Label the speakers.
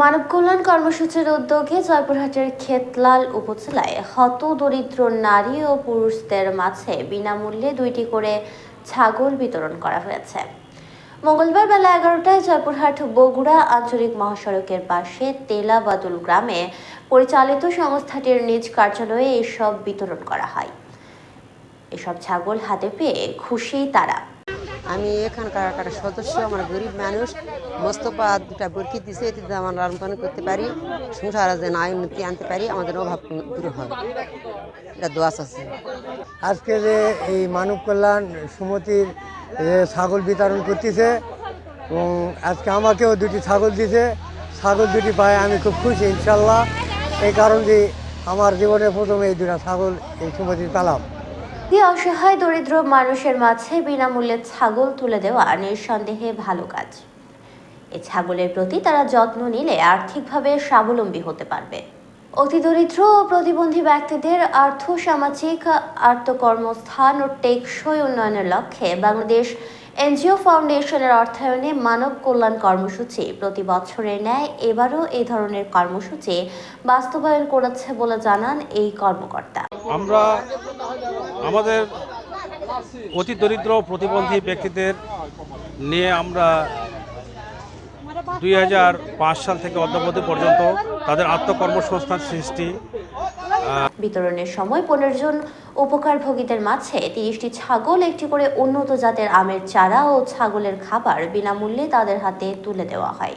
Speaker 1: মানব কল্যাণ কর্মসূচির উদ্যোগে জয়পুরহাটের খেতলাল উপজেলায় হত দরিদ্র নারী ও পুরুষদের মাঝে বিনামূল্যে দুইটি করে ছাগল বিতরণ করা হয়েছে। মঙ্গলবার বেলা এগারোটায় জয়পুরহাট বগুড়া আঞ্চলিক মহাসড়কের পাশে তেলাবাদুল গ্রামে পরিচালিত সংস্থাটির নিজ কার্যালয়ে এসব বিতরণ করা হয়। এসব ছাগল হাতে পেয়ে খুশি তারা।
Speaker 2: আমি এখানকার একটা সদস্য, আমার গরিব মানুষ, মোস্তফা দুটা বরকি দিছে, এতে আমরা লালন পালন করতে পারি, সংসারে যেন আয় উন্নতি আনতে পারি, আমাদের অভাব দূর হয়। এটা দোয়াশ আছে
Speaker 3: আজকে যে এই মানব কল্যাণ সুমতির ছাগল বিতরণ করতেছে, এবং আজকে আমাকেও দুটি ছাগল দিছে, ছাগল দুটি পায়ে আমি খুব খুশি, ইনশাল্লাহ। এই কারণ যে আমার জীবনে প্রথমে এই দুটা ছাগল এই সুমতি পেলাম
Speaker 1: এই অসহায় দরিদ্র মানুষের মাঝে বিনামূল্যে ছাগল তুলে দেওয়া নিঃসন্দেহে ভালো কাজ। এই ছাগলের প্রতি তারা যত্ন নিলে আর্থিকভাবে স্বাবলম্বী হতে পারবে। অতি দরিদ্র ও প্রতিবন্ধী ব্যক্তিদের আর্থ সামাজিক আর্থকর্মস্থান ও টেকসই উন্নয়নের লক্ষ্যে বাংলাদেশ এনজিও ফাউন্ডেশনের অর্থায়নে মানব কল্যাণ কর্মসূচি প্রতি বছরের ন্যায় এবারও এই ধরনের কর্মসূচি বাস্তবায়ন করেছে বলে জানান এই কর্মকর্তা।
Speaker 4: আমরা আমাদের অতি দরিদ্র প্রতিবন্ধী ব্যক্তিদের নিয়ে আমরা দুই হাজার পাঁচ সাল থেকে অদ্যাবধি পর্যন্ত তাদের আত্মকর্মসংস্থান সৃষ্টি
Speaker 1: বিতরণের সময় পনেরো জন উপকারভোগীদের মাঝে তিরিশটি ছাগল, একটি করে উন্নত জাতের আমের চারা ও ছাগলের খাবার বিনামূল্যে তাদের হাতে তুলে দেওয়া হয়।